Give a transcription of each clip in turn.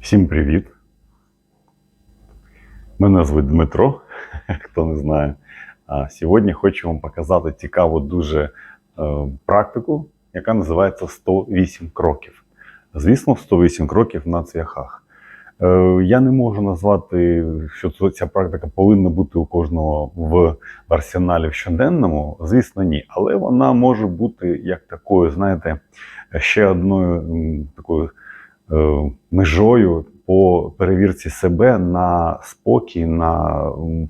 Всім привіт! Мене звуть Дмитро, хто не знає. А сьогодні хочу вам показати цікаву дуже е, практику, яка називається 108 кроків. Звісно, 108 кроків на цвяхах. Е, я не можу назвати, що ця практика повинна бути у кожного в арсеналі в щоденному. Звісно, ні. Але вона може бути як такою, знаєте, ще одною такою межою по перевірці себе на спокій, на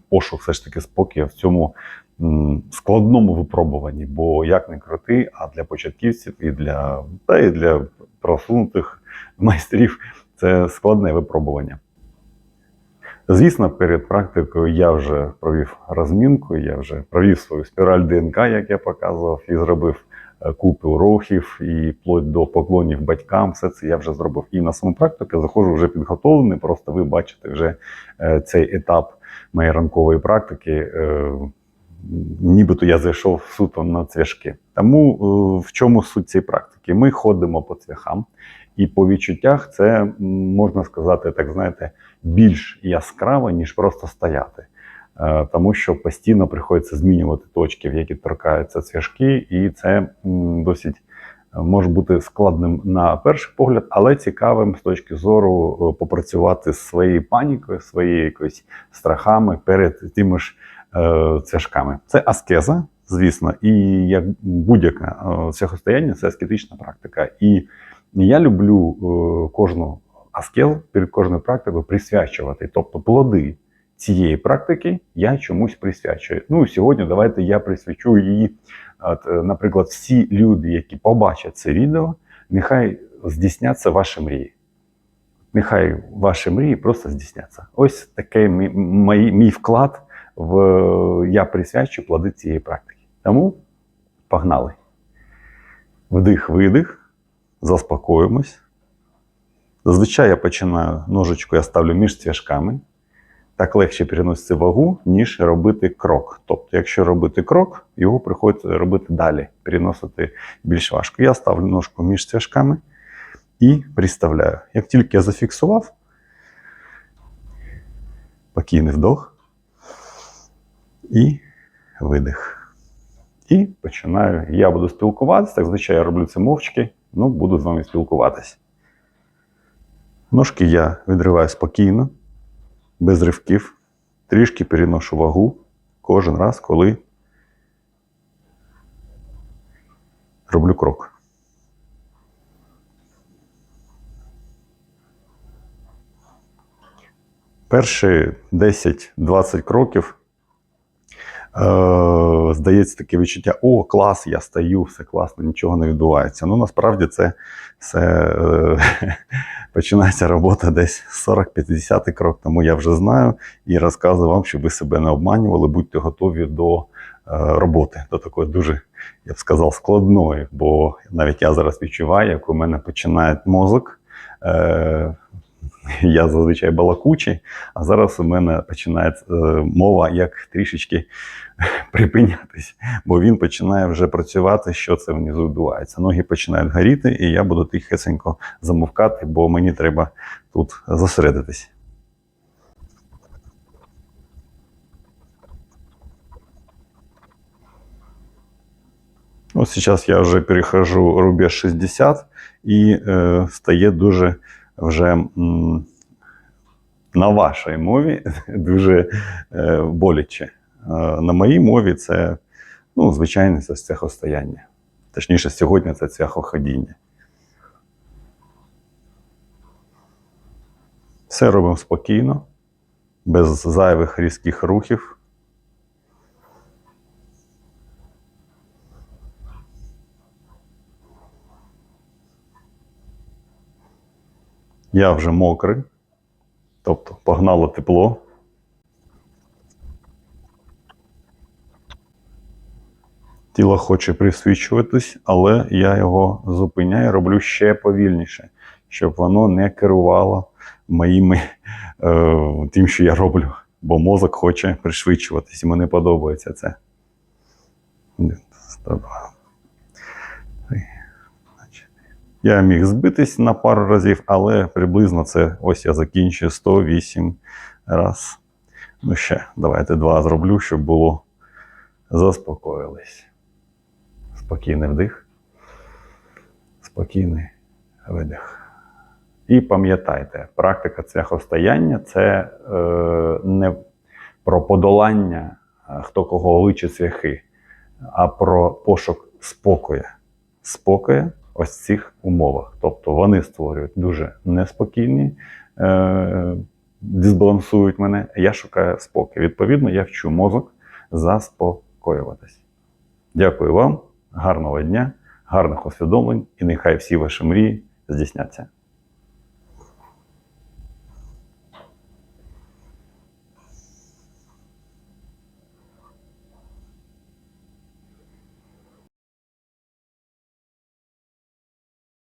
пошук все ж таки спокою в цьому складному випробуванні. Бо як не крути, а для початківців і для, та і для просунутих майстрів це складне випробування. Звісно, перед практикою я вже провів розмінку, я вже провів свою спіраль ДНК, як я показував, і зробив е, купу рухів і вплоть до поклонів батькам. Все це я вже зробив. І на саму практику заходжу вже підготовлений. Просто ви бачите вже е, цей етап моєї ранкової практики. е, Нібито я зайшов суто на цвяшки. Тому е, в чому суть цієї практики? Ми ходимо по цвяхам, і по відчуттях це можна сказати, так знаєте, більш яскраво, ніж просто стояти. Е, Тому що постійно приходиться змінювати точки, в які торкаються цвяшки, і це досить е, може бути складним на перший погляд, але цікавим з точки зору е, попрацювати з своєю панікою, своєю якоюсь страхами перед тими ж цвяшками. Це аскеза, звісно, і як будь-яке цвяхостояння, це аскетична практика. І я люблю кожну аскез перед кожною практикою присвячувати. Тобто плоди цієї практики я чомусь присвячую. Ну, сьогодні давайте я присвячу її. От, е, наприклад, всі люди, які побачать це відео, нехай здійсняться ваші мрії. Нехай ваші мрії просто здійсняться. Ось такий мій, мій, мій вклад в я присвячу плоди цієї практики. Тому погнали. Вдих, видих, заспокоїмось. Зазвичай я починаю ножичку, я ставлю між цвяшками. Так легше переносити вагу, ніж робити крок. Тобто, якщо робити крок, його приходиться робити далі, переносити більш важко. Я ставлю ножку між цвяшками і приставляю. Як тільки я зафіксував, спокійний вдох і видих. І починаю. Я буду спілкуватися. Так звичайно, я роблю це мовчки, ну буду з вами спілкуватись. Ножки я відриваю спокійно, без ривків, трішки переношу вагу кожен раз, коли роблю крок. Перші 10-20 кроків здається таке відчуття: о, клас, я стаю, все класно, нічого не відбувається. Ну насправді це все е, починається робота десь 40-50 крок, тому я вже знаю і розказую вам, щоб ви себе не обманювали, будьте готові до е, роботи, до такої дуже, я б сказав, складної, бо навіть я зараз відчуваю, як у мене починає мозок. Е, я зазвичай балакучий, а зараз у мене починає е, мова як трішечки припинятись, бо він починає вже працювати, що це внизу відбувається. Ноги починають горіти, і я буду тихесенько замовкати, бо мені треба тут зосередитись. Ось зараз я вже перехожу рубеж 60 і е, стає дуже вже на вашій мові дуже е, боляче. Е, на моїй мові це ну, звичайне це цехостояння. Точніше, сьогодні це цехоходіння. Все робимо спокійно, без зайвих різких рухів. Я вже мокрий, тобто погнало тепло. Тіло хоче присвічуватись, але я його зупиняю, роблю ще повільніше, щоб воно не керувало моїми е, тим, що я роблю. Бо мозок хоче пришвидшуватись, йому не подобається це. 102. Я міг збитись на пару разів, але приблизно це ось я закінчую 108 раз. Ну ще, давайте два зроблю, щоб було заспокоїлись. Спокійний вдих. Спокійний видих. І пам'ятайте, практика цвяхостояння це е, не про подолання е, хто кого личить цвяхи, а про пошук спокою. Спокою ось цих умовах. Тобто вони створюють дуже неспокійні, е, дисбалансують мене, я шукаю спокій. Відповідно, я вчу мозок заспокоюватись. Дякую вам, гарного дня, гарних усвідомлень і нехай всі ваші мрії здійсняться.